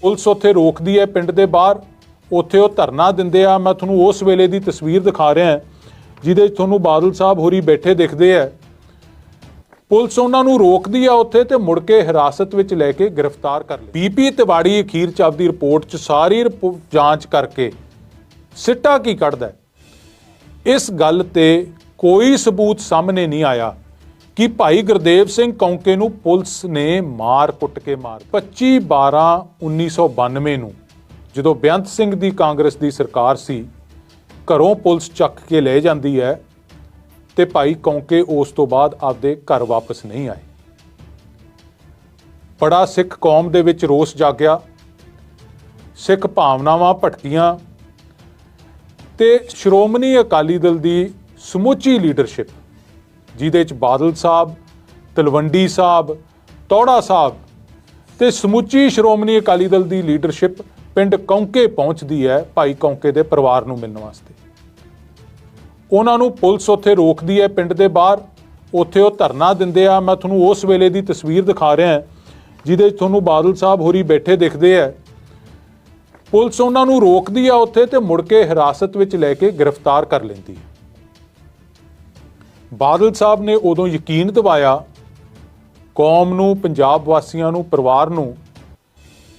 Police ਉੱਥੇ ਰੋਕਦੀ ਹੈ ਪਿੰਡ ਦੇ ਬਾਹਰ। ਉੱਥੇ ਉਹ ਧਰਨਾ ਦਿੰਦੇ ਆ। ਮੈਂ ਤੁਹਾਨੂੰ ਉਸ ਵੇਲੇ ਦੀ ਤਸਵੀਰ ਦਿਖਾ ਰਿਹਾ ਜਿਹਦੇ 'ਚ ਤੁਹਾਨੂੰ ਬਾਦਲ ਸਾਹਿਬ ਹੋਰੀ ਬੈਠੇ ਦਿਖਦੇ ਆ। ਪੁਲਿਸ ਉਹਨਾਂ ਨੂੰ ਰੋਕਦੀ ਆ ਉੱਥੇ ਤੇ ਮੁੜ ਕੇ ਹਿਰਾਸਤ ਵਿੱਚ ਲੈ ਕੇ ਗ੍ਰਿਫਤਾਰ ਕਰ ਲਈ। ਬੀਪੀ ਤਿਵਾੜੀ ਅਖੀਰ ਚ ਆਪਦੀ ਰਿਪੋਰਟ ਚ ਸਾਰੀ ਰਿਪੋ- ਜਾਂਚ ਕਰਕੇ ਸਿੱਟਾ ਕੀ ਕੱਢਦਾ ਇਸ ਗੱਲ ਤੇ ਕੋਈ ਸਬੂਤ ਸਾਹਮਣੇ ਨਹੀਂ ਆਇਆ। ਕਿ ਭਾਈ ਗੁਰਦੇਵ ਸਿੰਘ ਕੌਂਕੇ ਨੂੰ ਪੁਲਿਸ ਨੇ ਮਾਰ ਕੁੱਟ ਕੇ ਮਾਰ 25 12 1992 ਨੂੰ ਜਦੋਂ ਬੇਅੰਤ ਸਿੰਘ ਦੀ ਕਾਂਗਰਸ ਦੀ ਸਰਕਾਰ ਸੀ, ਘਰੋਂ ਪੁਲਿਸ ਚੱਕ ਕੇ ਲੈ ਜਾਂਦੀ ਹੈ ਤੇ ਭਾਈ ਕੌਂਕੇ ਉਸ ਤੋਂ ਬਾਅਦ ਆਪਦੇ ਘਰ ਵਾਪਸ ਨਹੀਂ ਆਏ। ਬੜਾ ਸਿੱਖ ਕੌਮ ਦੇ ਵਿੱਚ ਰੋਸ ਜਾਗਿਆ। ਸਿੱਖ ਭਾਵਨਾਵਾਂ ਭਟਕੀਆਂ ਤੇ ਸ਼੍ਰੋਮਣੀ ਅਕਾਲੀ ਦਲ ਦੀ ਸਮੁੱਚੀ ਲੀਡਰਸ਼ਿਪ ਜਿਹਦੇ ਚ ਬਾਦਲ ਸਾਹਿਬ, ਤਲਵੰਡੀ ਸਾਹਿਬ, ਤੌੜਾ ਸਾਹਿਬ ਤੇ ਸਮੁੱਚੀ ਸ਼੍ਰੋਮਣੀ ਅਕਾਲੀ ਦਲ ਦੀ ਲੀਡਰਸ਼ਿਪ ਪਿੰਡ ਕੌਂਕੇ ਪਹੁੰਚਦੀ ਹੈ ਭਾਈ ਕੌਂਕੇ ਦੇ ਪਰਿਵਾਰ ਨੂੰ ਮਿਲਣ ਵਾਸਤੇ। ਉਹਨਾਂ ਨੂੰ ਪੁਲਿਸ ਉੱਥੇ ਰੋਕਦੀ ਹੈ ਪਿੰਡ ਦੇ ਬਾਹਰ। ਉੱਥੇ ਉਹ ਧਰਨਾ ਦਿੰਦੇ ਆ। ਮੈਂ ਤੁਹਾਨੂੰ ਉਸ ਵੇਲੇ ਦੀ ਤਸਵੀਰ ਦਿਖਾ ਰਿਹਾ ਜਿਹਦੇ 'ਚ ਤੁਹਾਨੂੰ ਬਾਦਲ ਸਾਹਿਬ ਹੋਰੀ ਬੈਠੇ ਦਿਖਦੇ ਆ। ਪੁਲਿਸ ਉਹਨਾਂ ਨੂੰ ਰੋਕਦੀ ਆ ਉੱਥੇ ਤੇ ਮੁੜ ਕੇ ਹਿਰਾਸਤ ਵਿੱਚ ਲੈ ਕੇ ਗ੍ਰਿਫਤਾਰ ਕਰ ਲੈਂਦੀ ਹੈ। ਬਾਦਲ ਸਾਹਿਬ ਨੇ ਉਦੋਂ ਯਕੀਨ ਦਿਵਾਇਆ ਕੌਮ ਨੂੰ, ਪੰਜਾਬ ਵਾਸੀਆਂ ਨੂੰ, ਪਰਿਵਾਰ ਨੂੰ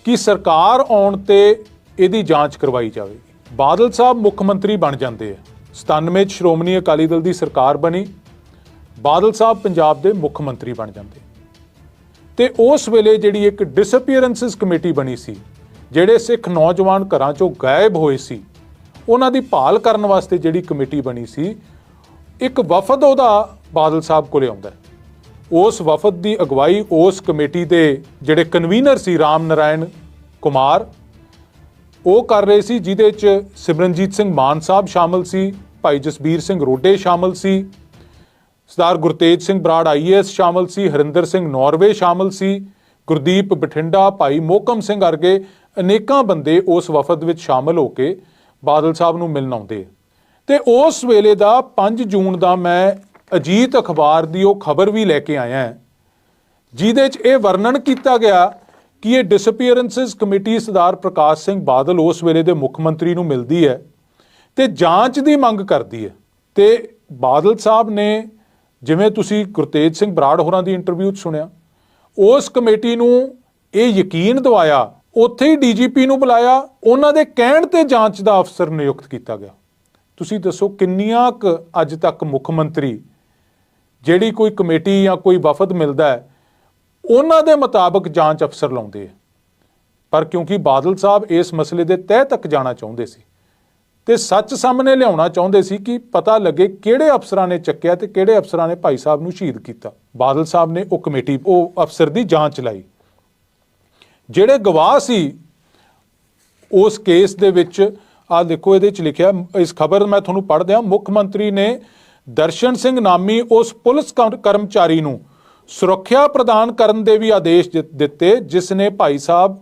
ਕਿ ਸਰਕਾਰ ਆਉਣ ਤੇ ਇਹਦੀ ਜਾਂਚ ਕਰਵਾਈ ਜਾਵੇਗੀ ਬਾਦਲ ਸਾਹਿਬ ਮੁੱਖ ਮੰਤਰੀ ਬਣ ਜਾਂਦੇ ਆ। 97 ਚ ਸ਼੍ਰੋਮਣੀ ਅਕਾਲੀ ਦਲ ਦੀ ਸਰਕਾਰ ਬਣੀ। ਬਾਦਲ ਸਾਹਿਬ ਪੰਜਾਬ ਦੇ ਮੁੱਖ ਮੰਤਰੀ ਬਣ ਜਾਂਦੇ। ਤੇ ਉਸ ਵੇਲੇ ਜਿਹੜੀ ਇੱਕ ਡਿਸਅਪੀਅਰੈਂਸਸ ਕਮੇਟੀ ਬਣੀ ਸੀ, ਜਿਹੜੇ ਸਿੱਖ ਨੌਜਵਾਨ ਘਰਾਂ ਚੋਂ ਗਾਇਬ ਹੋਏ ਸੀ, ਉਹਨਾਂ ਦੀ ਭਾਲ ਕਰਨ ਵਾਸਤੇ ਜਿਹੜੀ ਕਮੇਟੀ ਬਣੀ ਸੀ ਇੱਕ ਵਫਦ ਉਹਦਾ ਬਾਦਲ ਸਾਹਿਬ ਕੋਲੇ ਆਉਂਦਾ ਉਸ ਵਫਦ ਦੀ ਅਗਵਾਈ ਉਸ ਕਮੇਟੀ ਦੇ ਜਿਹੜੇ ਕਨਵੀਨਰ ਸੀ ਰਾਮ ਨਾਰਾਇਣ ਕੁਮਾਰ, ਉਹ ਕਰ ਰਹੇ ਸੀ, ਜਿਹਦੇ ਚ ਸਿਮਰਨਜੀਤ ਸਿੰਘ ਮਾਨ ਸਾਹਿਬ ਸ਼ਾਮਲ ਸੀ, ਭਾਈ ਜਸਬੀਰ ਸਿੰਘ ਰੋਡੇ ਸ਼ਾਮਲ ਸੀ, ਸਰਦਾਰ ਗੁਰਤੇਜ ਸਿੰਘ ਬਰਾੜ ਆਈਏਐਸ ਸ਼ਾਮਲ ਸੀ, ਹਰਿੰਦਰ ਸਿੰਘ ਨੌਰਵੇ ਸ਼ਾਮਲ ਸੀ, ਗੁਰਦੀਪ ਬਠਿੰਡਾ, ਭਾਈ ਮੋਕਮ ਸਿੰਘ ਵਰਗੇ ਅਨੇਕਾਂ ਬੰਦੇ ਉਸ ਵਫਦ ਵਿੱਚ ਸ਼ਾਮਲ ਹੋ ਕੇ ਬਾਦਲ ਸਾਹਿਬ ਨੂੰ ਮਿਲਣ ਆਉਂਦੇ ਤੇ ਉਸ ਵੇਲੇ ਦਾ 5 ਜੂਨ ਦਾ ਮੈਂ ਅਜੀਤ ਅਖਬਾਰ ਦੀ ਉਹ ਖਬਰ ਵੀ ਲੈ ਕੇ ਆਇਆ ਜਿਹਦੇ 'ਚ ਇਹ ਵਰਣਨ ਕੀਤਾ ਗਿਆ ਕਿ ਇਹ ਡਿਸਅਪੀਅਰੈਂਸਸ ਕਮੇਟੀ ਸਰਦਾਰ ਪ੍ਰਕਾਸ਼ ਸਿੰਘ ਬਾਦਲ ਉਸ ਵੇਲੇ ਦੇ ਮੁੱਖ ਮੰਤਰੀ ਨੂੰ ਮਿਲਦੀ ਹੈ ਤੇ ਜਾਂਚ ਦੀ ਮੰਗ ਕਰਦੀ ਹੈ। ਤੇ ਬਾਦਲ ਸਾਹਿਬ ਨੇ ਜਿਵੇਂ ਤੁਸੀਂ ਗੁਰਤੇਜ ਸਿੰਘ ਬਰਾੜ ਹੋਰਾਂ ਦੀ ਇੰਟਰਵਿਊ 'ਚ ਸੁਣਿਆ, ਉਸ ਕਮੇਟੀ ਨੂੰ ਇਹ ਯਕੀਨ ਦਿਵਾਇਆ, ਉੱਥੇ ਹੀ ਡੀਜੀਪੀ ਨੂੰ ਬੁਲਾਇਆ, ਉਹਨਾਂ ਦੇ ਕਹਿਣ ਤੇ ਜਾਂਚ ਦਾ ਅਫਸਰ ਨਿਯੁਕਤ ਕੀਤਾ ਗਿਆ। ਤੁਸੀਂ ਦੱਸੋ ਕਿੰਨੀਆਂ ਕੁ ਅੱਜ ਤੱਕ ਮੁੱਖ ਮੰਤਰੀ ਜਿਹੜੀ ਕੋਈ ਕਮੇਟੀ ਜਾਂ ਕੋਈ ਵਫਦ ਮਿਲਦਾ ਹੈ, ਉਹਨਾਂ ਦੇ ਮੁਤਾਬਕ ਜਾਂਚ ਅਫਸਰ ਲਾਉਂਦੇ ਆ। ਪਰ ਕਿਉਂਕਿ ਬਾਦਲ ਸਾਹਿਬ ਇਸ ਮਸਲੇ ਦੇ ਤਹਿ ਤੱਕ ਜਾਣਾ ਚਾਹੁੰਦੇ ਸੀ ਤੇ ਸੱਚ ਸਾਹਮਣੇ ਲਿਆਉਣਾ ਚਾਹੁੰਦੇ ਸੀ ਕਿ ਪਤਾ ਲੱਗੇ ਕਿਹੜੇ ਅਫਸਰਾਂ ਨੇ ਚੱਕਿਆ ਤੇ ਕਿਹੜੇ ਅਫਸਰਾਂ ਨੇ ਭਾਈ ਸਾਹਿਬ ਨੂੰ ਸ਼ਹੀਦ ਕੀਤਾ। ਬਾਦਲ ਸਾਹਿਬ ਨੇ ਉਹ ਕਮੇਟੀ, ਉਹ ਅਫਸਰ ਦੀ ਜਾਂਚ ਲਈ। ਜਿਹੜੇ ਗਵਾਹ ਸੀ, ਉਸ ਕੇਸ ਦੇ ਵਿੱਚ ਆ ਦੇਖੋ ਇਹਦੇ ਚ ਲਿਖਿਆ, ਇਸ ਖਬਰ ਮੈਂ ਤੁਹਾਨੂੰ ਪੜ੍ਹ ਦਿਆਂ, ਮੁੱਖ ਮੰਤਰੀ ਨੇ ਦਰਸ਼ਨ ਸਿੰਘ ਨਾਮੀ ਉਸ ਪੁਲਿਸ ਕਰ- ਕਰਮਚਾਰੀ ਨੂੰ ਸੁਰੱਖਿਆ ਪ੍ਰਦਾਨ ਕਰਨ ਦੇ ਵੀ ਆਦੇਸ਼ ਦਿੱਤੇ, ਜਿਸ ਨੇ ਭਾਈ ਸਾਹਿਬ,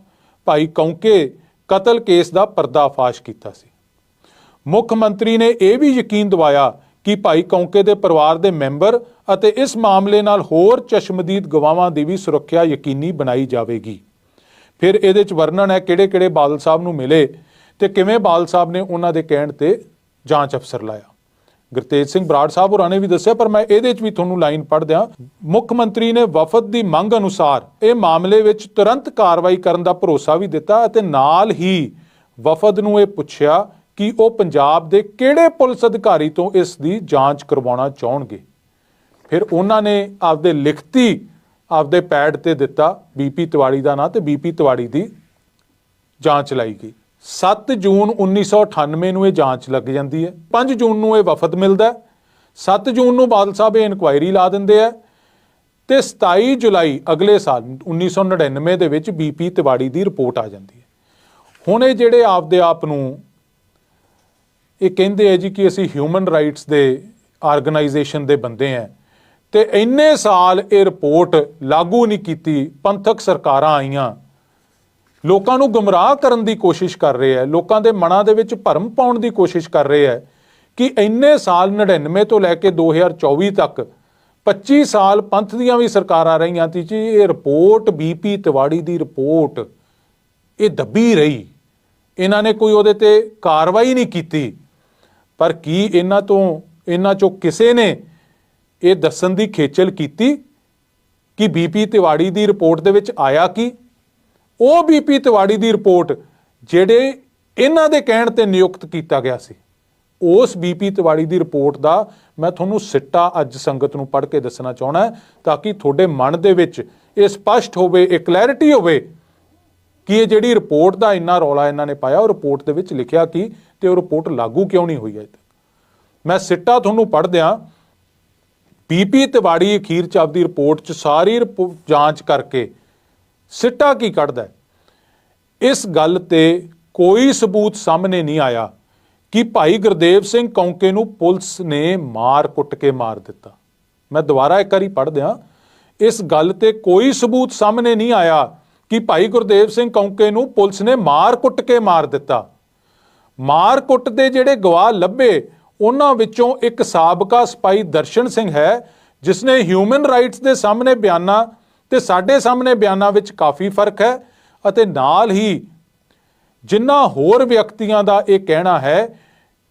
ਭਾਈ ਕੌਂਕੇ ਕਤਲ ਕੇਸ ਦਾ ਪਰਦਾਫਾਸ਼ ਕੀਤਾ ਸੀ। ਮੁੱਖ ਮੰਤਰੀ ਨੇ ਇਹ ਵੀ ਯਕੀਨ ਦਿਵਾਇਆ ਕਿ ਭਾਈ ਕੌਂਕੇ ਦੇ ਪਰਿਵਾਰ ਦੇ ਮੈਂਬਰ ਅਤੇ ਇਸ ਮਾਮਲੇ ਨਾਲ ਹੋਰ ਚਸ਼ਮਦੀਦ ਗਵਾਹਾਂ ਦੀ ਵੀ ਸੁਰੱਖਿਆ ਯਕੀਨੀ ਬਣਾਈ ਜਾਵੇਗੀ। ਫਿਰ ਇਹਦੇ ਚ ਵਰਣਨ ਹੈ ਕਿਹੜੇ-ਕਿਹੜੇ ਬਾਦਲ ਸਾਹਿਬ ਨੂੰ ਮਿਲੇ। ਤੇ ਕਿਵੇਂ ਬਾਲ ਸਾਹਿਬ ਨੇ ਉਹਨਾਂ ਦੇ ਕਹਿਣ ਤੇ ਜਾਂਚ ਅਫਸਰ ਲਾਇਆ? ਗੁਰਤੇਜ ਸਿੰਘ ਬਰਾੜ ਸਾਹਿਬ ਹੋਰਾਂ ਨੇ ਵੀ ਦੱਸਿਆ, ਪਰ ਮੈਂ ਇਹਦੇ ਚ ਵੀ ਤੁਹਾਨੂੰ ਲਾਈਨ ਪੜ੍ਹ ਦਿਆਂ। ਮੁੱਖ ਮੰਤਰੀ ਨੇ ਵਫਦ ਦੀ ਮੰਗ ਅਨੁਸਾਰ ਇਹ ਮਾਮਲੇ ਵਿੱਚ ਤੁਰੰਤ ਕਾਰਵਾਈ ਕਰਨ ਦਾ ਭਰੋਸਾ ਵੀ ਦਿੱਤਾ ਅਤੇ ਨਾਲ ਹੀ ਵਫਦ ਨੂੰ ਇਹ ਪੁੱਛਿਆ ਕਿ ਉਹ ਪੰਜਾਬ ਦੇ ਕਿਹੜੇ ਪੁਲਿਸ ਅਧਿਕਾਰੀ ਤੋਂ ਇਸ ਦੀ ਜਾਂਚ ਕਰਵਾਉਣਾ ਚਾਹਣਗੇ। ਫਿਰ ਉਹਨਾਂ ਨੇ ਆਪਦੇ ਲਿਖਤੀ ਆਪਦੇ ਪੈਡ ਤੇ ਦਿੱਤਾ ਬੀਪੀ ਤਿਵਾੜੀ ਦਾ ਨਾਂ ਤੇ ਬੀਪੀ ਤਿਵਾੜੀ ਦੀ ਜਾਂਚ ਲਾਈ ਗਈ। 7 ਜੂਨ 1998 ਨੂੰ ਇਹ ਜਾਂਚ ਲੱਗ ਜਾਂਦੀ ਹੈ। 5 ਜੂਨ ਨੂੰ ਇਹ ਵਫਦ ਮਿਲਦਾ ਹੈ। 7 ਜੂਨ ਨੂੰ ਬਾਦਲ ਸਾਹਿਬ ਇਹ ਇਨਕੁਆਇਰੀ ਲਾ ਦਿੰਦੇ ਆ ਤੇ 27 ਜੁਲਾਈ ਅਗਲੇ ਸਾਲ 1999 ਦੇ ਵਿੱਚ ਬੀਪੀ ਤਿਵਾੜੀ ਦੀ ਰਿਪੋਰਟ ਆ ਜਾਂਦੀ ਹੈ। ਹੁਣ ਇਹ ਜਿਹੜੇ ਆਪਦੇ ਆਪ ਨੂੰ ਇਹ ਕਹਿੰਦੇ ਆ ਜੀ ਕਿ ਅਸੀਂ ਹਿਊਮਨ ਰਾਈਟਸ ਦੇ ਆਰਗੇਨਾਈਜੇਸ਼ਨ ਦੇ ਬੰਦੇ ਆ ਤੇ ਇੰਨੇ ਸਾਲ ਇਹ ਰਿਪੋਰਟ ਲਾਗੂ ਨਹੀਂ ਕੀਤੀ, ਪੰਥਕ ਸਰਕਾਰਾਂ ਆਈਆਂ ਲੋਕਾਂ ਨੂੰ ਗੁੰਮਰਾਹ ਕਰਨ ਦੀ ਕੋਸ਼ਿਸ਼ ਕਰ ਰਹੇ ਹੈ, ਲੋਕਾਂ ਦੇ ਮਨਾਂ ਦੇ ਵਿੱਚ ਭਰਮ ਪਾਉਣ ਦੀ ਕੋਸ਼ਿਸ਼ ਕਰ ਰਹੇ ਹੈ ਕਿ ਇੰਨੇ ਸਾਲ 99 ਤੋਂ ਲੈ ਕੇ 2024 ਤੱਕ 25 ਸਾਲ ਪੰਥ ਦੀਆਂ ਵੀ ਸਰਕਾਰਾਂ ਰਹੀਆਂ ਤੀ ਜੀ, ਇਹ ਰਿਪੋਰਟ ਬੀਪੀ ਤਿਵਾੜੀ ਦੀ ਰਿਪੋਰਟ, ਇਹ ਦੱਬੀ ਰਹੀ। ਇਹਨਾਂ ਨੇ ਕੋਈ ਉਹਦੇ ਤੇ ਕਾਰਵਾਈ ਨਹੀਂ ਕੀਤੀ। ਪਰ ਕੀ ਇਹਨਾਂ ਤੋਂ, ਇਹਨਾਂ ਚੋਂ ਕਿਸੇ ਨੇ ਇਹ ਦੱਸਣ ਦੀ ਖੇਚਲ ਕੀਤੀ ਕਿ ਬੀਪੀ ਤਿਵਾੜੀ ਦੀ ਰਿਪੋਰਟ ਦੇ ਵਿੱਚ ਆਇਆ ਕੀ? ਉਹ ਬੀਪੀ ਤਿਵਾੜੀ ਦੀ ਰਿਪੋਰਟ ਜਿਹੜੇ ਇਹਨਾਂ ਦੇ ਕਹਿਣ ਤੇ ਨਿਯੁਕਤ ਕੀਤਾ ਗਿਆ ਸੀ। ਉਸ ਬੀਪੀ ਤਿਵਾੜੀ ਦੀ ਰਿਪੋਰਟ ਦਾ ਮੈਂ ਤੁਹਾਨੂੰ ਸਿੱਟਾ ਅੱਜ ਸੰਗਤ ਨੂੰ ਪੜ੍ਹ ਕੇ ਦੱਸਣਾ ਚਾਹਣਾ ਤਾਂ ਕਿ ਤੁਹਾਡੇ ਮਨ ਦੇ ਵਿੱਚ ਇਹ ਸਪਸ਼ਟ ਹੋਵੇ, ਇਹ ਕਲੈਰਿਟੀ ਹੋਵੇ ਕਿ ਇਹ ਜਿਹੜੀ ਰਿਪੋਰਟ ਦਾ ਇੰਨਾ ਰੌਲਾ ਇਹਨਾਂ ਨੇ ਪਾਇਆ, ਉਹ ਰਿਪੋਰਟ ਦੇ ਵਿੱਚ ਲਿਖਿਆ ਕੀ ਤੇ ਉਹ ਰਿਪੋਰਟ ਲਾਗੂ ਕਿਉਂ ਨਹੀਂ ਹੋਈ ਅਜੇ ਤੱਕ। ਮੈਂ ਸਿੱਟਾ ਤੁਹਾਨੂੰ ਪੜ੍ਹਦਿਆਂ ਦਿਆਂ ਬੀਪੀ ਤਿਵਾੜੀ ਅਖੀਰ ਚ ਆਪਦੀ ਰਿਪੋਰਟ ਚ ਸਾਰੀ ਰਿਪੋ- ਜਾਂਚ ਕਰਕੇ ਸਿੱਟਾ ਕੀ ਕੱਢਦਾ ਇਸ ਗੱਲ ਤੇ ਕੋਈ ਸਬੂਤ ਸਾਹਮਣੇ ਨਹੀਂ ਆਇਆ ਕਿ ਭਾਈ ਗੁਰਦੇਵ ਸਿੰਘ ਕੌਂਕੇ ਨੂੰ ਪੁਲਿਸ ਨੇ ਮਾਰ ਕੁੱਟ ਕੇ ਮਾਰ ਦਿੱਤਾ। ਮੈਂ ਦੁਬਾਰਾ ਇੱਕ ਵਾਰੀ ਪੜ੍ਹ ਦਿਆਂ। ਇਸ ਗੱਲ ਤੇ ਕੋਈ ਸਬੂਤ ਸਾਹਮਣੇ ਨਹੀਂ ਆਇਆ ਕਿ ਭਾਈ ਗੁਰਦੇਵ ਸਿੰਘ ਕੌਂਕੇ ਨੂੰ ਪੁਲਿਸ ਨੇ ਮਾਰ ਕੁੱਟ ਕੇ ਮਾਰ ਦਿੱਤਾ। ਮਾਰ ਕੁੱਟ ਦੇ ਜਿਹੜੇ ਗਵਾਹ ਲੱਭੇ, ਉਹਨਾਂ ਵਿੱਚੋਂ ਇੱਕ ਸਾਬਕਾ ਸਿਪਾਹੀ ਦਰਸ਼ਨ ਸਿੰਘ ਹੈ, ਜਿਸ ਨੇ ਹਿਊਮਨ ਰਾਈਟਸ ਦੇ ਸਾਹਮਣੇ ਬਿਆਨਾਂ ਤੇ ਸਾਡੇ ਸਾਹਮਣੇ ਬਿਆਨਾਂ ਵਿੱਚ ਕਾਫੀ ਫ਼ਰਕ ਹੈ ਅਤੇ ਨਾਲ ਹੀ ਜਿਨ੍ਹਾਂ ਹੋਰ ਵਿਅਕਤੀਆਂ ਦਾ ਇਹ ਕਹਿਣਾ ਹੈ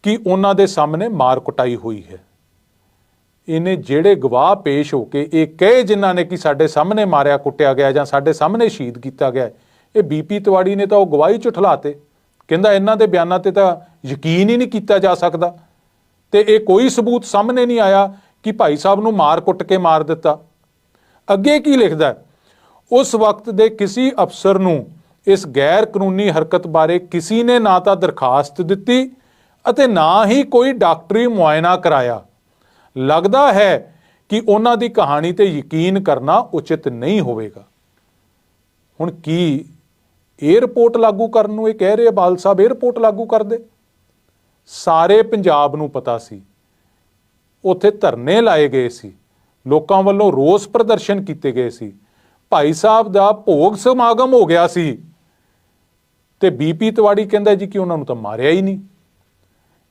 ਕਿ ਉਹਨਾਂ ਦੇ ਸਾਹਮਣੇ ਮਾਰ ਕੁਟਾਈ ਹੋਈ ਹੈ। ਇਹਨੇ ਜਿਹੜੇ ਗਵਾਹ ਪੇਸ਼ ਹੋ ਕੇ ਇਹ ਕਹੇ ਜਿਨ੍ਹਾਂ ਨੇ ਕਿ ਸਾਡੇ ਸਾਹਮਣੇ ਮਾਰਿਆ ਕੁੱਟਿਆ ਗਿਆ ਜਾਂ ਸਾਡੇ ਸਾਹਮਣੇ ਸ਼ਹੀਦ ਕੀਤਾ ਗਿਆ ਹੈ, ਇਹ ਬੀਪੀ ਤਿਵਾੜੀ ਨੇ ਤਾਂ ਉਹ ਗਵਾਹੀ ਚ ਕਹਿੰਦਾ ਇਹਨਾਂ ਦੇ ਬਿਆਨਾਂ ਤੇ ਤਾਂ ਯਕੀਨ ਹੀ ਨਹੀਂ ਕੀਤਾ ਜਾ ਸਕਦਾ। ਤੇ ਇਹ ਕੋਈ ਸਬੂਤ ਸਾਹਮਣੇ ਨਹੀਂ ਆਇਆ ਕਿ ਭਾਈ ਸਾਹਿਬ ਨੂੰ ਮਾਰ ਕੁੱਟ ਕੇ ਮਾਰ ਦਿੱਤਾ। ਅੱਗੇ ਕੀ ਲਿਖਦਾ ਉਸ ਵਕਤ ਦੇ ਕਿਸੇ ਅਫਸਰ ਨੂੰ ਇਸ ਗੈਰ ਕਾਨੂੰਨੀ ਹਰਕਤ ਬਾਰੇ ਕਿਸੇ ਨੇ ਨਾ ਤਾਂ ਦਰਖਾਸਤ ਦਿੱਤੀ ਅਤੇ ਨਾ ਹੀ ਕੋਈ ਡਾਕਟਰੀ ਮੁਆਇਨਾ ਕਰਾਇਆ। ਲੱਗਦਾ ਹੈ ਕਿ ਉਹਨਾਂ ਦੀ ਕਹਾਣੀ ਤੇ ਯਕੀਨ ਕਰਨਾ ਉਚਿਤ ਨਹੀਂ ਹੋਵੇਗਾ। ਹੁਣ ਕੀ ਇਹ ਲਾਗੂ ਕਰਨ ਨੂੰ ਇਹ ਕਹਿ ਰਹੇ ਬਾਲ ਸਾਹਿਬ ਇਹ ਲਾਗੂ ਕਰ ਦੇ ਸਾਰੇ ਪੰਜਾਬ ਨੂੰ ਪਤਾ ਸੀ। ਉੱਥੇ ਧਰਨੇ ਲਾਏ ਗਏ ਸੀ। ਲੋਕਾਂ ਵੱਲੋਂ ਰੋਸ ਪ੍ਰਦਰਸ਼ਨ ਕੀਤੇ ਗਏ ਸੀ। ਭਾਈ ਸਾਹਿਬ ਦਾ ਭੋਗ ਸਮਾਗਮ ਹੋ ਗਿਆ ਸੀ। ਤੇ ਬੀਪੀ ਤਿਵਾੜੀ ਕਹਿੰਦਾ ਜੀ ਕਿ ਉਹਨਾਂ ਨੂੰ ਤਾਂ ਮਾਰਿਆ ਹੀ ਨਹੀਂ।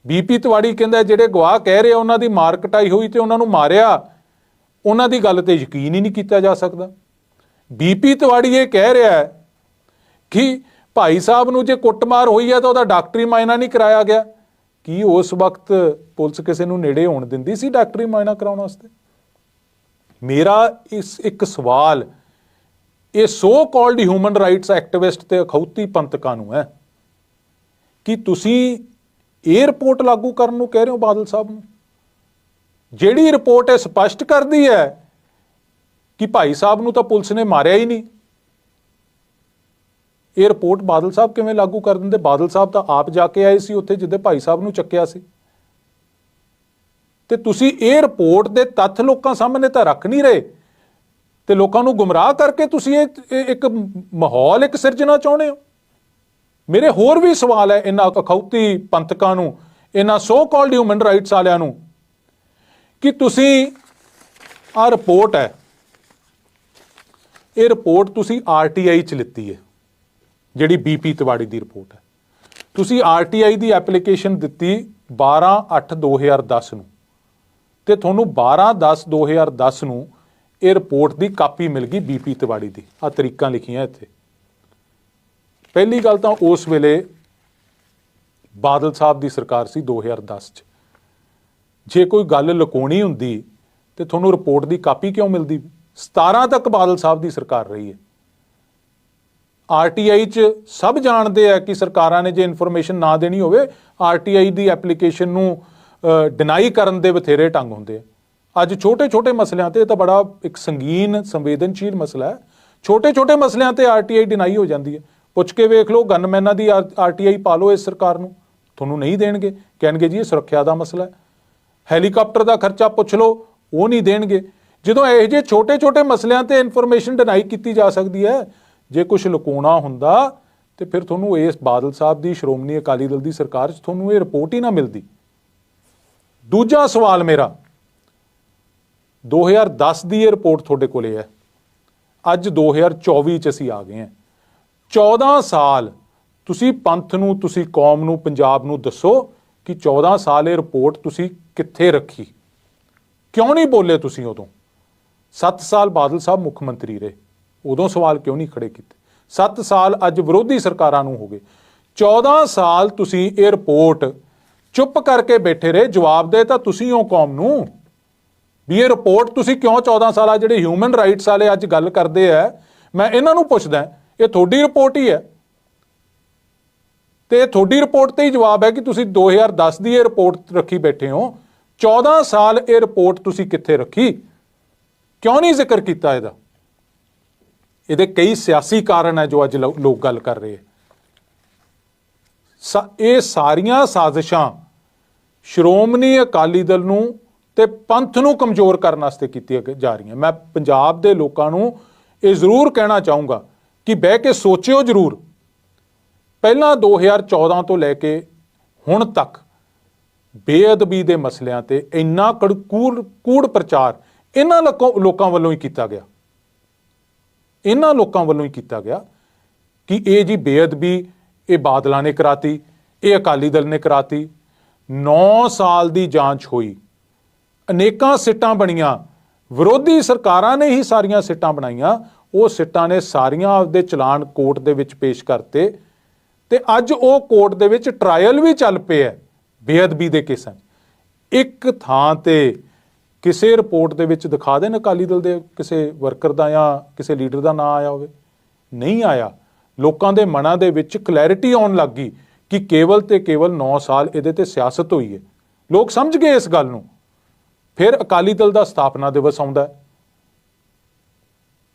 ਬੀਪੀ ਤਿਵਾੜੀ ਕਹਿੰਦਾ ਜਿਹੜੇ ਗਵਾਹ ਕਹਿ ਰਹੇ ਉਹਨਾਂ ਦੀ ਮਾਰ ਕਟਾਈ ਹੋਈ ਤੇ ਉਹਨਾਂ ਨੂੰ ਮਾਰਿਆ, ਉਹਨਾਂ ਦੀ ਗੱਲ ਤੇ ਯਕੀਨ ਹੀ ਨਹੀਂ ਕੀਤਾ ਜਾ ਸਕਦਾ। ਬੀਪੀ ਤਿਵਾੜੀ ਇਹ ਕਹਿ ਰਿਹਾ ਹੈ ਕਿ ਭਾਈ ਸਾਹਿਬ ਨੂੰ ਜੇ ਕੁੱਟਮਾਰ ਹੋਈ ਹੈ ਤਾਂ ਉਹਦਾ ਡਾਕਟਰੀ ਮਾਇਨਾ ਨਹੀਂ ਕਰਾਇਆ ਗਿਆ। ਕੀ ਉਸ ਵਕਤ ਪੁਲਿਸ ਕਿਸੇ ਨੂੰ ਨੇੜੇ ਹੋਣ ਦਿੰਦੀ ਸੀ ਡਾਕਟਰੀ ਮਾਇਨਾ ਕਰਾਉਣ ਵਾਸਤੇ? ਮੇਰਾ ਇਸ ਇੱਕ ਸਵਾਲ, ਇਹ so called human rights activist ਤੇ ਅਖੌਤੀ ਪੰਥਕਾਂ ਨੂੰ ਹੈ, ਕਿ ਤੁਸੀਂ ਇਹ ਰਿਪੋਰਟ ਲਾਗੂ ਕਰਨ ਨੂੰ ਕਹਿ ਰਹੇ ਹੋ ਬਾਦਲ ਸਾਹਿਬ ਨੂੰ? ਜਿਹੜੀ ਰਿਪੋਰਟ ਇਹ ਸਪਸ਼ਟ ਕਰਦੀ ਹੈ ਕਿ ਭਾਈ ਸਾਹਿਬ ਨੂੰ ਤਾਂ ਪੁਲਿਸ ਨੇ ਮਾਰਿਆ ਹੀ ਨਹੀਂ। ਇਹ ਰਿਪੋਰਟ ਬਾਦਲ ਸਾਹਿਬ ਕਿਵੇਂ ਲਾਗੂ ਕਰ ਦਿੰਦੇ? ਬਾਦਲ ਸਾਹਿਬ ਤਾਂ ਆਪ ਜਾ ਕੇ ਆਏ ਸੀ ਉੱਥੇ, ਜਿੱਦੇ ਭਾਈ ਸਾਹਿਬ ਨੂੰ ਚੱਕਿਆ ਸੀ। ਤੇ ਤੁਸੀਂ ਇਹ ਰਿਪੋਰਟ ਦੇ ਤੱਥ ਲੋਕਾਂ ਸਾਹਮਣੇ ਤਾਂ ਰੱਖ ਨਹੀਂ ਰਹੇ। ਤੇ ਲੋਕਾਂ ਨੂੰ ਗੁੰਮਰਾਹ ਕਰਕੇ ਤੁਸੀਂ ਇਹ ਇੱਕ ਮਾਹੌਲ ਇੱਕ ਸਿਰਜਣਾ ਚਾਹੁੰਦੇ ਹੋ। ਮੇਰੇ ਹੋਰ ਵੀ ਸਵਾਲ ਹੈ ਇਹਨਾਂ ਅਖੌਤੀ ਪੰਥਕਾਂ ਨੂੰ, ਇਹਨਾਂ ਸੋ ਕਾਲਡ ਹਿਊਮਨ ਰਾਈਟਸ ਵਾਲਿਆਂ ਨੂੰ, ਕਿ ਤੁਸੀਂ ਆ ਰਿਪੋਰਟ ਹੈ। ਇਹ ਰਿਪੋਰਟ ਤੁਸੀਂ ਆਰਟੀਆਈ ਚ ਲਿੱਤੀ ਹੈ, ਜਿਹੜੀ ਬੀਪੀ ਤਿਵਾੜੀ ਦੀ ਰਿਪੋਰਟ ਹੈ। ਤੁਸੀਂ ਆਰਟੀਆਈ ਦੀ ਐਪਲੀਕੇਸ਼ਨ ਦਿੱਤੀ 12/8/2010 ਨੂੰ। ਤੇ ਤੁਹਾਨੂੰ 12/10/2010 ਨੂੰ ਇਹ ਰਿਪੋਰਟ ਦੀ ਕਾਪੀ ਮਿਲ ਗਈ ਬੀਪੀ ਤਿਵਾੜੀ ਦੀ। ਆ ਤਰੀਕਾਂ ਲਿਖੀਆਂ ਇੱਥੇ। ਪਹਿਲੀ ਗੱਲ ਤਾਂ ਉਸ ਵੇਲੇ ਬਾਦਲ ਸਾਹਿਬ ਦੀ ਸਰਕਾਰ ਸੀ 2010 ਚ। ਜੇ ਕੋਈ ਗੱਲ ਲੁਕਾਉਣੀ ਹੁੰਦੀ ਤੇ ਤੁਹਾਨੂੰ ਰਿਪੋਰਟ ਦੀ ਕਾਪੀ ਕਿਉਂ ਮਿਲਦੀ? 17 ਤੱਕ ਬਾਦਲ ਸਾਹਿਬ ਦੀ ਸਰਕਾਰ ਰਹੀ ਹੈ। ਆਰਟੀਆਈ ਚ ਸਭ ਜਾਣਦੇ ਆ ਕਿ ਸਰਕਾਰਾਂ ਨੇ ਜੇ ਇਨਫੋਰਮੇਸ਼ਨ ਨਾ ਦੇਣੀ ਹੋਵੇ ਆਰਟੀਆਈ ਦੀ ਐਪਲੀਕੇਸ਼ਨ ਨੂੰ ਡਿਨਾਈ ਕਰਨ ਦੇ ਬਥੇਰੇ ਢੰਗ ਹੁੰਦੇ ਆ। ਅੱਜ ਛੋਟੇ-ਛੋਟੇ ਮਸਲਿਆਂ ਤੇ ਇਹ ਤਾਂ ਬੜਾ ਇੱਕ ਸੰਗੀਨ, ਸੰਵੇਦਨਸ਼ੀਲ ਮਸਲਾ ਹੈ। ਛੋਟੇ-ਛੋਟੇ ਮਸਲਿਆਂ ਤੇ ਆਰਟੀਆਈ ਡਿਨਾਈ ਹੋ ਜਾਂਦੀ ਹੈ। ਪੁੱਛ ਕੇ ਵੇਖ ਲਓ ਗਨਮੈਨਾਂ ਦੀ ਆਰਟੀਆਈ ਪਾ ਲਓ ਇਸ ਸਰਕਾਰ ਨੂੰ। ਤੁਹਾਨੂੰ ਨਹੀਂ ਦੇਣਗੇ। ਕਹਿਣਗੇ ਜੀ ਇਹ ਸੁਰੱਖਿਆ ਦਾ ਮਸਲਾ ਹੈ। ਹੈਲੀਕਾਪਟਰ ਦਾ ਖਰਚਾ ਪੁੱਛ ਲਓ, ਉਹ ਨਹੀਂ ਦੇਣਗੇ। ਜਦੋਂ ਇਹੋ ਜਿਹੇ ਛੋਟੇ-ਛੋਟੇ ਮਸਲਿਆਂ ਤੇ ਇਨਫੋਰਮੇਸ਼ਨ ਡਿਨਾਈ ਕੀਤੀ ਜਾ ਸਕਦੀ ਹੈ, ਜੇ ਕੁਝ ਲੁਕਾਉਣਾ ਹੁੰਦਾ, ਤੇ ਫਿਰ ਤੁਹਾਨੂੰ ਇਸ ਬਾਦਲ ਸਾਹਿਬ ਦੀ, ਸ਼੍ਰੋਮਣੀ ਅਕਾਲੀ ਦਲ ਦੀ ਸਰਕਾਰ 'ਚ ਤੁਹਾਨੂੰ ਇਹ ਰਿਪੋਰਟ ਹੀ ਨਾ ਮਿਲਦੀ। ਦੂਜਾ ਸਵਾਲ ਮੇਰਾ 2010 ਦੀ ਇਹ ਰਿਪੋਰਟ ਤੁਹਾਡੇ ਕੋਲੇ ਹੈ। ਅੱਜ 2024 ਚ ਅਸੀਂ ਆ ਗਏ ਹਾਂ। 14 ਸਾਲ ਤੁਸੀਂ ਪੰਥ ਨੂੰ, ਤੁਸੀਂ ਕੌਮ ਨੂੰ, ਪੰਜਾਬ ਨੂੰ ਦੱਸੋ ਕਿ 14 ਸਾਲ ਇਹ ਰਿਪੋਰਟ ਤੁਸੀਂ ਕਿੱਥੇ ਰੱਖੀ। ਕਿਉਂ ਨਹੀਂ ਬੋਲੇ ਤੁਸੀਂ ਉਦੋਂ? 7 ਸਾਲ ਬਾਦਲ ਸਾਹਿਬ ਮੁੱਖ ਮੰਤਰੀ ਰਹੇ। ਉਦੋਂ ਸਵਾਲ ਕਿਉਂ ਨਹੀਂ ਖੜੇ ਕੀਤੇ? 7 ਸਾਲ ਅੱਜ ਵਿਰੋਧੀ ਸਰਕਾਰਾਂ ਨੂੰ ਹੋ ਗਏ। 14 ਸਾਲ ਤੁਸੀਂ ਇਹ ਰਿਪੋਰਟ ਚੁੱਪ ਕਰਕੇ ਬੈਠੇ ਰਹੇ, ਜਵਾਬ ਦੇ ਤਾਂ ਤੁਸੀਂ ਹੋ ਕੌਮ ਨੂੰ। ਵੀ ਇਹ ਰਿਪੋਰਟ ਤੁਸੀਂ ਕਿਉਂ 14 ਸਾਲਾ ਜਿਹੜੇ ਹਿਊਮਨ ਰਾਈਟਸ ਵਾਲੇ ਅੱਜ ਗੱਲ ਕਰਦੇ ਆ, ਮੈਂ ਇਹਨਾਂ ਨੂੰ ਪੁੱਛਦਾ ਇਹ ਤੁਹਾਡੀ ਰਿਪੋਰਟ ਹੀ ਹੈ। ਤੇ ਤੁਹਾਡੀ ਰਿਪੋਰਟ ਤੇ ਹੀ ਜਵਾਬ ਹੈ ਕਿ ਤੁਸੀਂ 2010 ਦੀ ਇਹ ਰਿਪੋਰਟ ਰੱਖੀ ਬੈਠੇ ਹੋ। 14 ਸਾਲ ਇਹ ਰਿਪੋਰਟ ਤੁਸੀਂ ਕਿੱਥੇ ਰੱਖੀ? ਕਿਉਂ ਨਹੀਂ ਜ਼ਿਕਰ ਕੀਤਾ ਇਹਦਾ? ਇਹਦੇ ਕਈ ਸਿਆਸੀ ਕਾਰਨ ਹੈ ਜੋ ਅੱਜ ਲੋ- ਲੋਕ ਗੱਲ ਕਰ ਰਹੇ ਹੈ। ਸਾ- ਇਹ ਸਾਰੀਆਂ ਸਾਜ਼ਿਸ਼ਾਂ ਸ਼੍ਰੋਮਣੀ ਅਕਾਲੀ ਦਲ ਨੂੰ ਤੇ ਪੰਥ ਨੂੰ ਕਮਜ਼ੋਰ ਕਰਨ ਵਾਸਤੇ ਕੀਤੀਆਂ ਜਾ ਰਹੀਆਂ। ਮੈਂ ਪੰਜਾਬ ਦੇ ਲੋਕਾਂ ਨੂੰ ਇਹ ਜ਼ਰੂਰ ਕਹਿਣਾ ਚਾਹੂੰਗਾ ਕਿ ਬਹਿ ਕੇ ਸੋਚਿਓ ਜ਼ਰੂਰ। ਪਹਿਲਾਂ 2014 ਤੋਂ ਲੈ ਕੇ ਹੁਣ ਤੱਕ ਬੇਅਦਬੀ ਦੇ ਮਸਲਿਆਂ ਤੇ ਇੰਨਾ ਕੜਕੂੜ ਕੂੜ ਪ੍ਰਚਾਰ ਇਹਨਾਂ ਲੋਕਾਂ ਵੱਲੋਂ ਹੀ ਕੀਤਾ ਗਿਆ। ਇਹਨਾਂ ਲੋਕਾਂ ਵੱਲੋਂ ਹੀ ਕੀਤਾ ਗਿਆ ਕਿ ਇਹ ਜੀ ਬੇਅਦਬੀ, ਇਹ ਬਾਦਲਾਂ ਨੇ ਕਰਾਤੀ, ਇਹ ਅਕਾਲੀ ਦਲ ਨੇ ਕਰਾਤੀ 9 ਸਾਲ ਦੀ ਜਾਂਚ ਹੋਈ। ਅਨੇਕਾਂ ਸਿੱਟਾਂ ਬਣੀਆਂ। ਵਿਰੋਧੀ ਸਰਕਾਰਾਂ ਨੇ ਹੀ ਸਾਰੀਆਂ ਸਿੱਟਾਂ ਬਣਾਈਆਂ। ਉਹ ਸਿੱਟਾਂ ਨੇ ਸਾਰੀਆਂ ਆਪਦੇ ਚਲਾਨ ਕੋਰਟ ਦੇ ਵਿੱਚ ਪੇਸ਼ ਕਰਤੇ। ਤੇ ਅੱਜ ਉਹ ਕੋਰਟ ਦੇ ਵਿੱਚ ਟ੍ਰਾਇਲ ਵੀ ਚੱਲ ਪਿਆ ਹੈ ਬੇਅਦਬੀ ਦੇ ਕੇਸਾਂ 'ਚ। ਇੱਕ ਥਾਂ ਤੇ ਕਿਸੇ ਰਿਪੋਰਟ ਦੇ ਵਿੱਚ ਦਿਖਾ ਦੇਣ ਅਕਾਲੀ ਦਲ ਦੇ ਕਿਸੇ ਵਰਕਰ ਦਾ ਜਾਂ ਕਿਸੇ ਲੀਡਰ ਦਾ ਨਾਂ ਆਇਆ ਹੋਵੇ। ਨਹੀਂ ਆਇਆ। ਲੋਕਾਂ ਦੇ ਮਨਾਂ ਦੇ ਵਿੱਚ ਕਲੈਰਿਟੀ ਆਉਣ ਲੱਗ ਗਈ। ਕਿ ਕੇਵਲ ਤੇ ਕੇਵਲ 9 ਸਾਲ ਇਹਦੇ ਤੇ ਸਿਆਸਤ ਹੋਈ ਹੈ। ਲੋਕ ਸਮਝ ਗਏ ਇਸ ਗੱਲ ਨੂੰ। ਫਿਰ ਅਕਾਲੀ ਦਲ ਦਾ ਸਥਾਪਨਾ ਦਿਵਸ ਆਉਂਦਾ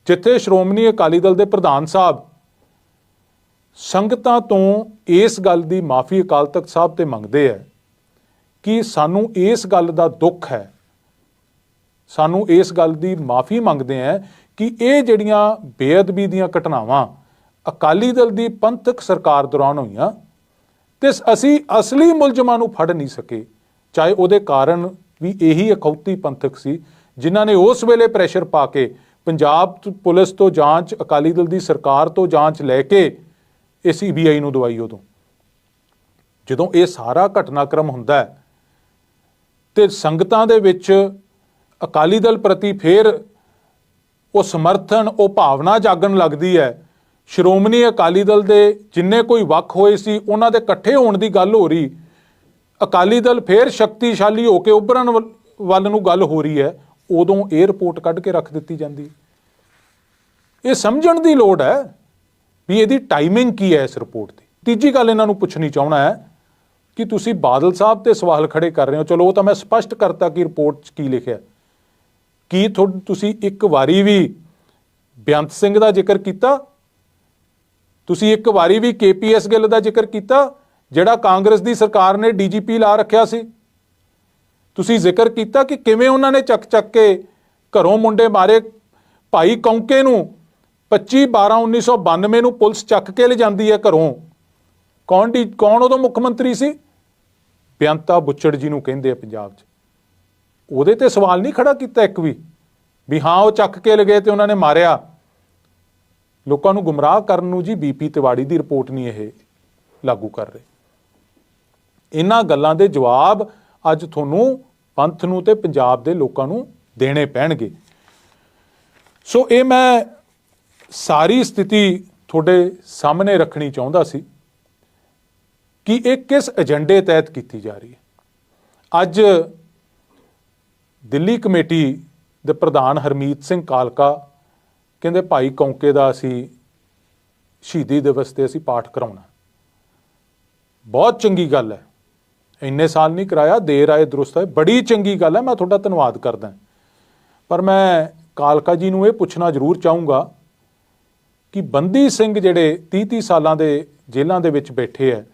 ਜਿੱਥੇ ਸ਼੍ਰੋਮਣੀ ਅਕਾਲੀ ਦਲ ਦੇ ਪ੍ਰਧਾਨ ਸਾਹਿਬ ਸੰਗਤਾਂ ਤੋਂ ਇਸ ਗੱਲ ਦੀ ਮਾਫੀ ਅਕਾਲ ਤਖਤ ਸਾਹਿਬ ਤੇ ਮੰਗਦੇ ਆ ਕਿ ਸਾਨੂੰ ਇਸ ਗੱਲ ਦਾ ਦੁੱਖ ਹੈ। ਸਾਨੂੰ ਇਸ ਗੱਲ ਦੀ ਮਾਫੀ ਮੰਗਦੇ ਆ ਕਿ ਇਹ ਜਿਹੜੀਆਂ ਬੇਅਦਬੀ ਦੀਆਂ ਘਟਨਾਵਾਂ ਅਕਾਲੀ ਦਲ ਦੀ ਪੰਥਕ ਸਰਕਾਰ ਦੌਰਾਨ ਹੋਈਆਂ ਤੇ ਅਸੀਂ ਅਸਲੀ ਮੁਲਜ਼ਮਾਂ ਨੂੰ ਫੜ ਨਹੀਂ ਸਕੇ। ਚਾਹੇ ਉਹਦੇ ਕਾਰਨ ਵੀ ਇਹੀ ਅਖੌਤੀ ਪੰਥਕ ਸੀ, ਜਿਨ੍ਹਾਂ ਨੇ ਉਸ ਵੇਲੇ ਪ੍ਰੈਸ਼ਰ ਪਾ ਕੇ ਪੰਜਾਬ ਪੁਲਿਸ ਤੋਂ ਜਾਂਚ, ਅਕਾਲੀ ਦਲ ਦੀ ਸਰਕਾਰ ਤੋਂ ਜਾਂਚ ਲੈ ਕੇ ਇਹ ਸੀਬੀਆਈ ਨੂੰ ਦਵਾਈ ਉਦੋਂ। ਜਦੋਂ ਇਹ ਸਾਰਾ ਘਟਨਾਕ੍ਰਮ ਹੁੰਦਾ ਹੈ, ਤੇ ਸੰਗਤਾਂ ਦੇ ਵਿੱਚ ਅਕਾਲੀ ਦਲ ਪ੍ਰਤੀ ਫੇਰ ਉਹ ਸਮਰਥਨ, ਉਹ ਭਾਵਨਾ ਜਾਗਣ ਲੱਗਦੀ ਹੈ ਸ਼੍ਰੋਮਣੀ ਅਕਾਲੀ ਦਲ ਦੇ ਜਿੰਨੇ ਕੋਈ ਵੱਖ ਹੋਏ ਸੀ, ਉਹਨਾਂ ਦੇ ਇਕੱਠੇ ਹੋਣ ਦੀ ਗੱਲ ਹੋ ਰਹੀ। ਅਕਾਲੀ ਦਲ ਫੇਰ ਸ਼ਕਤੀਸ਼ਾਲੀ ਹੋ ਕੇ ਉੱਭਰਨ ਵੱਲ- ਵੱਲ ਨੂੰ ਗੱਲ ਹੋ ਰਹੀ ਹੈ, ਉਦੋਂ ਇਹ ਰਿਪੋਰਟ ਕੱਢ ਕੇ ਰੱਖ ਦਿੱਤੀ ਜਾਂਦੀ। ਇਹ ਸਮਝਣ ਦੀ ਲੋੜ ਹੈ ਵੀ ਇਹਦੀ ਟਾਈਮਿੰਗ ਕੀ ਹੈ ਇਸ ਰਿਪੋਰਟ ਦੀ। ਤੀਜੀ ਗੱਲ ਇਹਨਾਂ ਨੂੰ ਪੁੱਛਣੀ ਚਾਹਣਾ ਹੈ ਕਿ ਤੁਸੀਂ ਬਾਦਲ ਸਾਹਿਬ ਤੇ ਸਵਾਲ ਖੜੇ ਕਰ ਰਹੇ ਹੋ। ਚਲੋ, ਉਹ ਤਾਂ ਮੈਂ ਸਪਸ਼ਟ ਕਰਤਾ ਕਿ ਰਿਪੋਰਟ 'ਚ ਕੀ ਲਿਖਿਆ। ਕੀ ਤੁਹਾ- ਤੁਸੀਂ ਇੱਕ ਵਾਰੀ ਵੀ ਬੇਅੰਤ ਸਿੰਘ ਦਾ ਜ਼ਿਕਰ ਕੀਤਾ? ਤੁਸੀਂ ਇੱਕ ਵਾਰੀ ਵੀ ਕੇਪੀਐਸ ਗਿੱਲ ਦਾ ਜ਼ਿਕਰ ਕੀਤਾ, ਜਿਹੜਾ ਕਾਂਗਰਸ ਦੀ ਸਰਕਾਰ ਨੇ ਡੀਜੀਪੀ ਲਾ ਰੱਖਿਆ ਸੀ? ਤੁਸੀਂ ਜ਼ਿਕਰ ਕੀਤਾ ਕਿ ਕਿਵੇਂ ਉਹਨਾਂ ਨੇ ਚੱਕ ਚੱਕ ਕੇ ਘਰੋਂ ਮੁੰਡੇ ਮਾਰੇ? ਭਾਈ ਕੌਂਕੇ ਨੂੰ 25 12 1992 ਨੂੰ ਪੁਲਿਸ ਚੱਕ ਕੇ ਲੈ ਜਾਂਦੀ ਹੈ ਘਰੋਂ। ਕੌਣ ਦੀ ਕੌਣ ਉਦੋਂ ਮੁੱਖ ਮੰਤਰੀ ਸੀ? ਬੇਅੰਤਾ ਬੁੱਚੜ ਜੀ ਨੂੰ ਕਹਿੰਦੇ ਆ ਪੰਜਾਬ 'ਚ। ਉਹਦੇ ਤੇ ਸਵਾਲ ਨਹੀਂ ਖੜਾ ਕੀਤਾ ਇੱਕ ਵੀ ਵੀ ਹਾਂ ਉਹ ਚੱਕ ਕੇ ਲਗੇ ਤੇ ਉਹਨਾਂ ਨੇ ਮਾਰਿਆ। ਲੋਕਾਂ ਨੂੰ ਗੁੰਮਰਾਹ ਕਰਨ ਨੂੰ ਜੀ ਬੀਪੀ ਤਿਵਾੜੀ ਦੀ ਰਿਪੋਰਟ ਨਹੀਂ ਇਹ ਲਾਗੂ ਕਰ ਰਹੇ। ਇਹਨਾਂ ਗੱਲਾਂ ਦੇ ਜਵਾਬ ਅੱਜ ਤੁਹਾਨੂੰ ਪੰਥ ਨੂੰ ਤੇ ਪੰਜਾਬ ਦੇ ਲੋਕਾਂ ਨੂੰ ਦੇਣੇ ਪੈਣਗੇ। ਸੋ ਇਹ ਮੈਂ ਸਾਰੀ ਸਥਿਤੀ ਤੁਹਾਡੇ ਸਾਹਮਣੇ ਰੱਖਣੀ ਚਾਹੁੰਦਾ ਸੀ ਕਿ ਇਹ ਕਿਸ ਏਜੰਡੇ ਤਹਿਤ ਕੀਤੀ ਜਾ ਰਹੀ ਹੈ। ਅੱਜ ਦਿੱਲੀ ਕਮੇਟੀ ਦੇ ਪ੍ਰਧਾਨ ਹਰਮੀਤ ਸਿੰਘ ਕਾਲਕਾ ਕਹਿੰਦੇ ਭਾਈ ਕੌਂਕੇ ਦਾ ਅਸੀਂ ਸ਼ਹੀਦੀ ਦਿਵਸ ਤੇ ਅਸੀਂ ਪਾਠ ਕਰਾਉਣਾ। ਬਹੁਤ ਚੰਗੀ ਗੱਲ ਹੈ। ਇੰਨੇ ਸਾਲ ਨਹੀਂ ਕਰਾਇਆ, ਦੇਰ ਆਏ, ਦਰੁਸਤ ਹੈ ਬੜੀ ਚੰਗੀ ਗੱਲ ਹੈ, ਮੈਂ ਤੁਹਾਡਾ ਧੰਨਵਾਦ ਕਰਦਾ ਪਰ ਮੈਂ ਕਾਲਕਾ ਜੀ ਨੂੰ ਇਹ ਪੁੱਛਣਾ ਜ਼ਰੂਰ ਚਾਹੂੰਗਾ ਕਿ ਬੰਦੀ ਸਿੰਘ ਜਿਹੜੇ 30-30 ਸਾਲਾਂ ਦੇ ਜੇਲ੍ਹਾਂ ਦੇ ਵਿੱਚ ਬੈਠੇ ਹੈ,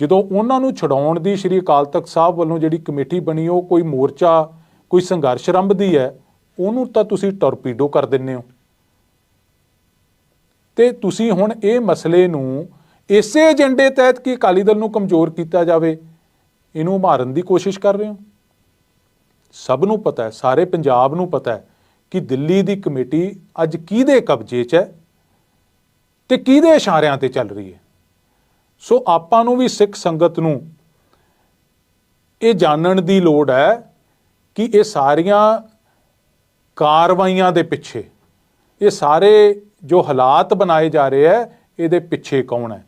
ਜਦੋਂ ਉਹਨਾਂ ਨੂੰ ਛਡਾਉਣ ਦੀ ਸ਼੍ਰੀ ਅਕਾਲ ਤਖਤ ਸਾਹਿਬ ਵੱਲੋਂ ਜਿਹੜੀ ਕਮੇਟੀ ਬਣੀ, ਉਹ ਕੋਈ ਮੋਰਚਾ, ਕੋਈ ਸੰਘਰਸ਼ ਆਰੰਭਦੀ ਹੈ, ਉਹਨੂੰ ਤਾਂ ਤੁਸੀਂ ਟੋਰਪੀਡੋ ਕਰ ਦਿੰਦੇ ਹੋ। ਤੇ ਤੁਸੀਂ ਹੁਣ ਇਹ ਮਸਲੇ ਨੂੰ ਇਸੇ ਏਜੰਡੇ ਤਹਿਤ ਕੀ ਅਕਾਲੀ ਦਲ ਨੂੰ ਕਮਜ਼ੋਰ ਕੀਤਾ ਜਾਵੇ, ਇਹਨੂੰ ਮਾਰਨ ਦੀ ਕੋਸ਼ਿਸ਼ ਕਰ ਰਹੇ ਹੋ? ਸਭ ਨੂੰ ਪਤਾ ਹੈ, ਸਾਰੇ ਪੰਜਾਬ ਨੂੰ ਪਤਾ ਹੈ ਕਿ ਦਿੱਲੀ ਦੀ ਕਮੇਟੀ ਅੱਜ ਕਿਹਦੇ ਕਬਜ਼ੇ 'ਚ ਹੈ ਤੇ ਕਿਹਦੇ ਇਸ਼ਾਰਿਆਂ ਤੇ ਚੱਲ ਰਹੀ ਹੈ। ਸੋ ਆਪਾਂ ਨੂੰ ਵੀ ਸਿੱਖ ਸੰਗਤ ਨੂੰ ਇਹ ਜਾਣਨ ਦੀ ਲੋੜ ਹੈ ਕਿ ਇਹ ਸਾਰੀਆਂ ਕਾਰਵਾਈਆਂ ਦੇ ਪਿੱਛੇ, ਇਹ ਸਾਰੇ ਜੋ ਹਾਲਾਤ ਬਣਾਏ ਜਾ ਰਹੇ ਹੈ ਇਹਦੇ ਪਿੱਛੇ ਕੌਣ ਹੈ?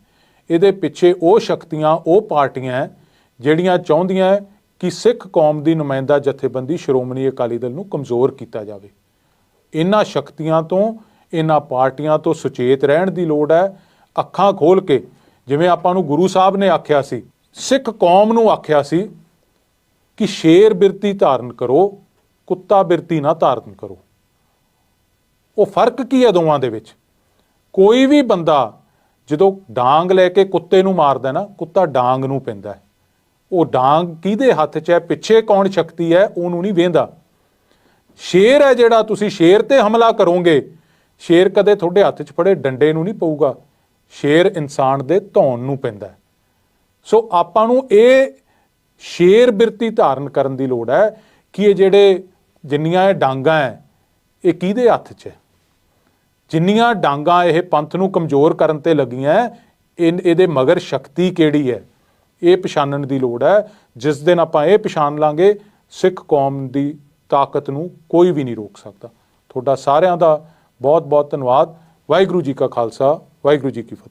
ਇਹਦੇ ਪਿੱਛੇ ਉਹ ਸ਼ਕਤੀਆਂ ਉਹ ਪਾਰਟੀਆਂ ਹੈ, ਜਿਹੜੀਆਂ ਚਾਹੁੰਦੀਆਂ ਕਿ ਸਿੱਖ ਕੌਮ ਦੀ ਨੁਮਾਇੰਦਾ ਜਥੇਬੰਦੀ ਸ਼੍ਰੋਮਣੀ ਅਕਾਲੀ ਦਲ ਨੂੰ ਕਮਜ਼ੋਰ ਕੀਤਾ ਜਾਵੇ। ਇਹਨਾਂ ਸ਼ਕਤੀਆਂ ਤੋਂ ਇਹਨਾਂ ਪਾਰਟੀਆਂ ਤੋਂ ਸੁਚੇਤ ਰਹਿਣ ਦੀ ਲੋੜ ਹੈ। ਅੱਖਾਂ ਖੋਲ ਕੇ ਜਿਵੇਂ ਆਪਾਂ ਨੂੰ ਗੁਰੂ ਸਾਹਿਬ ਨੇ ਆਖਿਆ ਸੀ ਸਿੱਖ ਕੌਮ ਨੂੰ ਆਖਿਆ ਸੀ ਕਿ ਸ਼ੇਰ ਬਿਰਤੀ ਧਾਰਨ ਕਰੋ ਕੁੱਤਾ ਬਿਰਤੀ ਨਾ ਧਾਰਨ ਕਰੋ। ਉਹ ਫ਼ਰਕ ਕੀ ਹੈ ਦੋਵਾਂ ਦੇ ਵਿੱਚ? ਕੋਈ ਵੀ ਬੰਦਾ ਜਦੋਂ ਡਾਂਗ ਲੈ ਕੇ ਕੁੱਤੇ ਨੂੰ ਮਾਰਦਾ ਨਾ, ਕੁੱਤਾ ਡਾਂਗ ਨੂੰ ਪੈਂਦਾ ਹੈ। ਉਹ ਡਾਂਗ ਕਿਹਦੇ ਹੱਥ 'ਚ ਹੈ? ਪਿੱਛੇ ਕੌਣ ਸ਼ਕਤੀ ਹੈ? ਉਹਨੂੰ ਨਹੀਂ ਵੇਂਦਾ। ਸ਼ੇਰ ਹੈ ਜਿਹੜਾ ਤੁਸੀਂ ਸ਼ੇਰ ਤੇ ਹਮਲਾ ਕਰੋਗੇ, ਸ਼ੇਰ ਕਦੇ ਤੁਹਾਡੇ ਹੱਥ 'ਚ ਫੜੇ, ਡੰਡੇ ਨੂੰ ਨਹੀਂ ਪਊਗਾ। ਸ਼ੇਰ ਇਨਸਾਨ ਦੇ ਧੌਣ ਨੂੰ ਪੈਂਦਾ ਸੋ ਆਪਾਂ ਨੂੰ ਇਹ ਸ਼ੇਰ ਬਿਰਤੀ ਧਾਰਨ ਕਰਨ ਦੀ ਲੋੜ ਹੈ ਕਿ ਇਹ ਜਿਹੜੇ ਜਿੰਨੀਆਂ ਇਹ ਡਾਂਗਾ ਹੈ, ਇਹ ਕਿਹਦੇ ਹੱਥ 'ਚ ਹੈ? ਜਿੰਨੀਆਂ ਡਾਂਗਾ ਇਹ ਪੰਥ ਨੂੰ ਕਮਜ਼ੋਰ ਕਰਨ ਤੇ ਲੱਗੀਆਂ ਇਹ- ਇਹਦੇ ਮਗਰ ਸ਼ਕਤੀ ਕਿਹੜੀ ਹੈ ਇਹ ਪਛਾਣਨ ਦੀ ਲੋੜ ਹੈ ਜਿਸ ਦਿਨ ਆਪਾਂ ਇਹ ਪਛਾਣ ਲਾਂਗੇ, ਸਿੱਖ ਕੌਮ ਦੀ ਤਾਕਤ ਨੂੰ ਕੋਈ ਵੀ ਨਹੀਂ ਰੋਕ ਸਕਦਾ। ਤੁਹਾਡਾ ਸਾਰਿਆਂ ਦਾ ਬਹੁਤ ਬਹੁਤ ਧੰਨਵਾਦ। ਵਾਹਿਗੁਰੂ ਜੀ ਕਾ ਖਾਲਸਾ, ਵਾਹਿਗੁਰੂ ਜੀ ਕੀ ਫਤਿਹ।